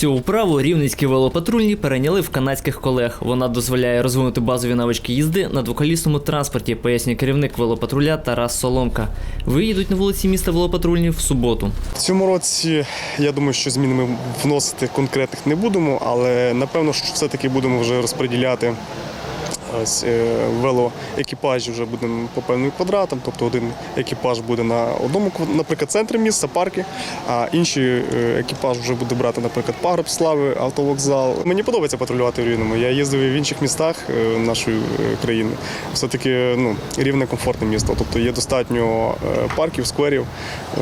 Цю вправу рівненські велопатрульні перейняли в канадських колег. Вона дозволяє розвинути базові навички їзди на двоколісному транспорті, пояснює керівник велопатруля Тарас Соломка. Виїдуть на вулиці міста велопатрульні в суботу. В цьому році я думаю, що зміни ми вносити конкретних не будемо, але напевно, що все-таки будемо вже розподіляти. Ось е, велоекіпажі вже будемо по певним квадратам, тобто один екіпаж буде на одному, наприклад, центрі міста, парки, а інший е, екіпаж вже буде брати, наприклад, пагреб слави, автовокзал. Мені подобається патрулювати в Рівному. Я їздив і в інших містах е, нашої країни. Все-таки ну, рівне комфортне місто. Тобто є достатньо парків, скверів.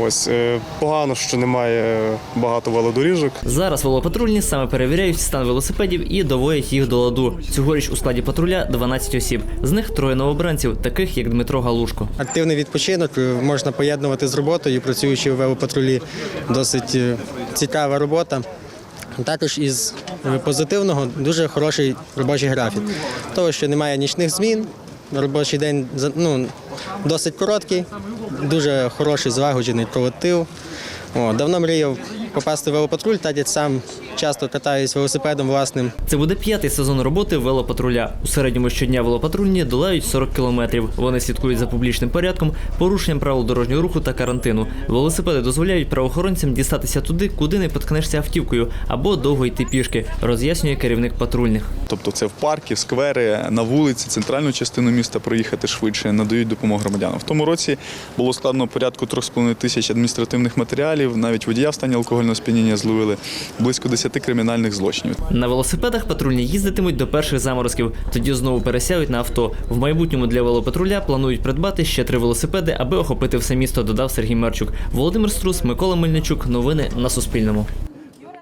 Ось погано, що немає багато велодоріжок. Зараз велопатрульні саме перевіряють стан велосипедів і доводять їх до ладу. Цьогоріч у складі патруля 12 осіб. З них троє новобранців, таких як Дмитро Галушко. Активний відпочинок е, можна поєднувати з роботою, працюючи у велопатрулі. Досить е, цікава робота. Також із е, позитивного дуже хороший робочий графік. Того, що немає нічних змін, робочий день ну, досить короткий, дуже хороший злагоджений колектив. О, давно мріяв попасти в велопатруль, так як сам часто катаюсь велосипедом власним. Це буде п'ятий сезон роботи велопатруля. У середньому щодня велопатрульні долають 40 кілометрів. Вони слідкують за публічним порядком, порушенням правил дорожнього руху та карантину. Велосипеди дозволяють правоохоронцям дістатися туди, куди не поткнешся автівкою, або довго йти пішки, роз'яснює керівник патрульних. Тобто це в парки, в сквери, на вулиці, центральну частину міста проїхати швидше, надають допомогу громадянам. В тому році було складено порядку 3,5 тисяч адміністративних матеріалів, навіть водія в стані алкогольного сп'яніння зловили, близько 10 кримінальних злочинів. На велосипедах патрульні їздитимуть до перших заморозків, тоді знову пересядуть на авто. В майбутньому для велопатруля планують придбати ще три велосипеди, аби охопити все місто, додав Сергій Мерчук. Володимир Струс, Микола Мельничук. Новини на Суспільному.